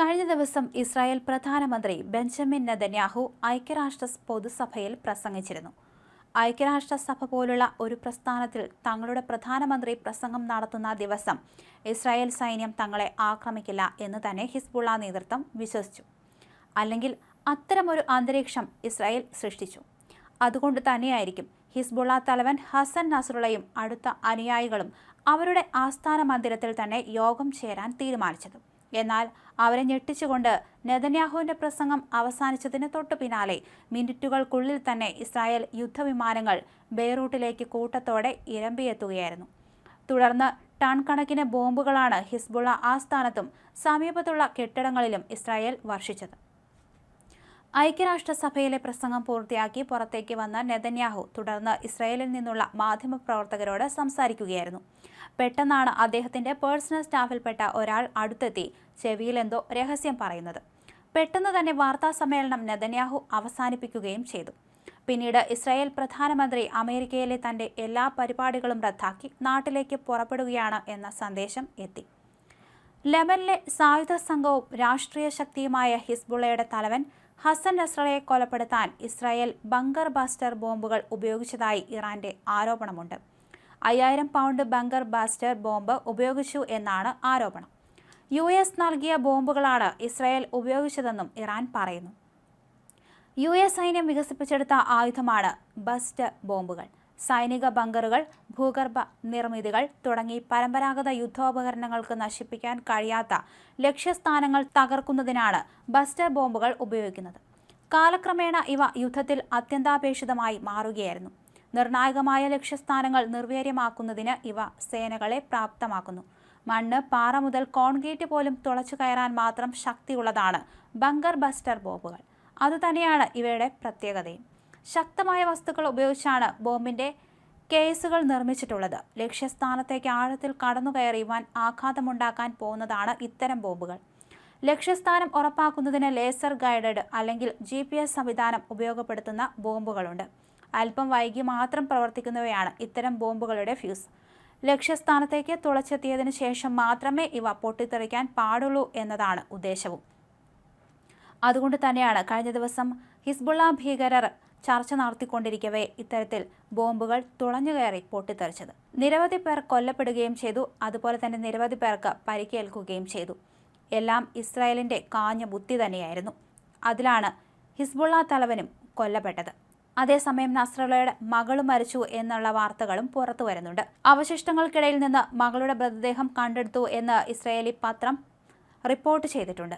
കഴിഞ്ഞ ദിവസം ഇസ്രായേൽ പ്രധാനമന്ത്രി ബെഞ്ചമിൻ നെതന്യാഹു ഐക്യരാഷ്ട്ര പൊതുസഭയിൽ പ്രസംഗിച്ചിരുന്നു. ഐക്യരാഷ്ട്രസഭ പോലുള്ള ഒരു പ്രസ്ഥാനത്തിൽ തങ്ങളുടെ പ്രധാനമന്ത്രി പ്രസംഗം നടത്തുന്ന ദിവസം ഇസ്രായേൽ സൈന്യം തങ്ങളെ ആക്രമിക്കില്ല എന്ന് തന്നെ ഹിസ്ബുള്ള നേതൃത്വം വിശ്വസിച്ചു. അല്ലെങ്കിൽ അത്തരമൊരു അന്തരീക്ഷം ഇസ്രായേൽ സൃഷ്ടിച്ചു. അതുകൊണ്ട് തന്നെയായിരിക്കും ഹിസ്ബുള്ള തലവൻ ഹസൻ നസറുള്ളയും അടുത്ത അനുയായികളും അവരുടെ ആസ്ഥാന മന്ദിരത്തിൽ തന്നെ യോഗം ചേരാൻ തീരുമാനിച്ചത്. എന്നാൽ അവരെ ഞെട്ടിച്ചുകൊണ്ട് നെതന്യാഹുവിന്റെ പ്രസംഗം അവസാനിച്ചതിന് തൊട്ടു പിന്നാലെ മിനിറ്റുകൾക്കുള്ളിൽ തന്നെ ഇസ്രായേൽ യുദ്ധവിമാനങ്ങൾ ബെയ്റൂട്ടിലേക്ക് കൂട്ടത്തോടെ ഇരമ്പിയെത്തുകയായിരുന്നു. തുടർന്ന് ടൺ കണക്കിന് ബോംബുകളാണ് ഹിസ്ബുള്ള ആസ്ഥാനത്തും സമീപത്തുള്ള കെട്ടിടങ്ങളിലും ഇസ്രായേൽ വർഷിച്ചത്. ഐക്യരാഷ്ട്രസഭയിലെ പ്രസംഗം പൂർത്തിയാക്കി പുറത്തേക്ക് വന്ന നെതന്യാഹു തുടർന്ന് ഇസ്രയേലിൽ നിന്നുള്ള മാധ്യമപ്രവർത്തകരോട് സംസാരിക്കുകയായിരുന്നു. പെട്ടെന്നാണ് അദ്ദേഹത്തിന്റെ പേഴ്സണൽ സ്റ്റാഫിൽപ്പെട്ട ഒരാൾ അടുത്തെത്തി ചെവിയിലെന്തോ രഹസ്യം പറയുന്നത്. പെട്ടെന്ന് തന്നെ വാർത്താ സമ്മേളനം നെതന്യാഹു അവസാനിപ്പിക്കുകയും ചെയ്തു. പിന്നീട് ഇസ്രായേൽ പ്രധാനമന്ത്രി അമേരിക്കയിലെ തന്റെ എല്ലാ പരിപാടികളും റദ്ദാക്കി നാട്ടിലേക്ക് പുറപ്പെടുകയാണ് എന്ന സന്ദേശം എത്തി. ലെബനിലെ സായുധ സംഘവും രാഷ്ട്രീയ ശക്തിയുമായ ഹിസ്ബുള്ളയുടെ തലവൻ ഹസൻ നസ്രളയെ കൊലപ്പെടുത്താൻ ഇസ്രായേൽ ബങ്കർ ബാസ്റ്റർ ബോംബുകൾ ഉപയോഗിച്ചതായി ഇറാന്റെ ആരോപണമുണ്ട്. അയ്യായിരം പൗണ്ട് ബങ്കർ ബാസ്റ്റർ ബോംബ് ഉപയോഗിച്ചു എന്നാണ് ആരോപണം. യു എസ് നൽകിയ ബോംബുകളാണ് ഇസ്രായേൽ ഉപയോഗിച്ചതെന്നും ഇറാൻ പറയുന്നു. യു എസ് സൈന്യം വികസിപ്പിച്ചെടുത്ത ആയുധമാണ് ബസ്റ്റ് ബോംബുകൾ. സൈനിക ബങ്കറുകൾ ഭൂഗർഭ നിർമ്മിതികൾ തുടങ്ങി പരമ്പരാഗത യുദ്ധോപകരണങ്ങൾക്ക് നശിപ്പിക്കാൻ കഴിയാത്ത ലക്ഷ്യസ്ഥാനങ്ങൾ തകർക്കുന്നതിനാണ് ബസ്റ്റർ ബോംബുകൾ ഉപയോഗിക്കുന്നത്. കാലക്രമേണ ഇവ യുദ്ധത്തിൽ അത്യന്താപേക്ഷിതമായി മാറുകയായിരുന്നു. നിർണായകമായ ലക്ഷ്യസ്ഥാനങ്ങൾ നിർവീര്യമാക്കുന്നതിന് ഇവ സേനകളെ പ്രാപ്തമാക്കുന്നു. മണ്ണ് പാറ മുതൽ കോൺക്രീറ്റ് പോലും തുളച്ചു കയറാൻ മാത്രം ശക്തിയുള്ളതാണ് ബങ്കർ ബസ്റ്റർ ബോംബുകൾ. അതുതന്നെയാണ് ഇവയുടെ പ്രത്യേകതയും. ശക്തമായ വസ്തുക്കൾ ഉപയോഗിച്ചാണ് ബോംബിന്റെ കേസുകൾ നിർമ്മിച്ചിട്ടുള്ളത്. ലക്ഷ്യസ്ഥാനത്തേക്ക് ആഴത്തിൽ കടന്നുകയറി വൻ ആഘാതമുണ്ടാക്കാൻ പോകുന്നതാണ് ഇത്തരം ബോംബുകൾ. ലക്ഷ്യസ്ഥാനം ഉറപ്പാക്കുന്നതിന് ലേസർ ഗൈഡഡ് അല്ലെങ്കിൽ ജി പി എസ് സംവിധാനം ഉപയോഗപ്പെടുത്തുന്ന ബോംബുകളുണ്ട്. അല്പം വൈകി മാത്രം പ്രവർത്തിക്കുന്നവയാണ് ഇത്തരം ബോംബുകളുടെ ഫ്യൂസ്. ലക്ഷ്യസ്ഥാനത്തേക്ക് തുളച്ചെത്തിയതിനു ശേഷം മാത്രമേ ഇവ പൊട്ടിത്തെറിക്കാൻ പാടുള്ളൂ എന്നതാണ് ഉദ്ദേശവും. അതുകൊണ്ട് തന്നെയാണ് കഴിഞ്ഞ ദിവസം ഹിസ്ബുള്ള ഭീകരർ ചർച്ച നടത്തിക്കൊണ്ടിരിക്കവേ ഇത്തരത്തിൽ ബോംബുകൾ തുളഞ്ഞുകയറി പൊട്ടിത്തെറിച്ചത്. നിരവധി പേർ കൊല്ലപ്പെടുകയും ചെയ്തു. അതുപോലെ തന്നെ നിരവധി പേർക്ക് പരിക്കേൽക്കുകയും ചെയ്തു. എല്ലാം ഇസ്രായേലിന്റെ കാഞ്ഞ ബുദ്ധി തന്നെയായിരുന്നു. അതിലാണ് ഹിസ്ബുള്ള തലവനും കൊല്ലപ്പെട്ടത്. അതേസമയം നസ്രളയുടെ മകൾ മരിച്ചു എന്നുള്ള വാർത്തകളും പുറത്തു വരുന്നുണ്ട്. അവശിഷ്ടങ്ങൾക്കിടയിൽ നിന്ന് മകളുടെ മൃതദേഹം കണ്ടെടുത്തു എന്ന് ഇസ്രായേലി പത്രം റിപ്പോർട്ട് ചെയ്തിട്ടുണ്ട്.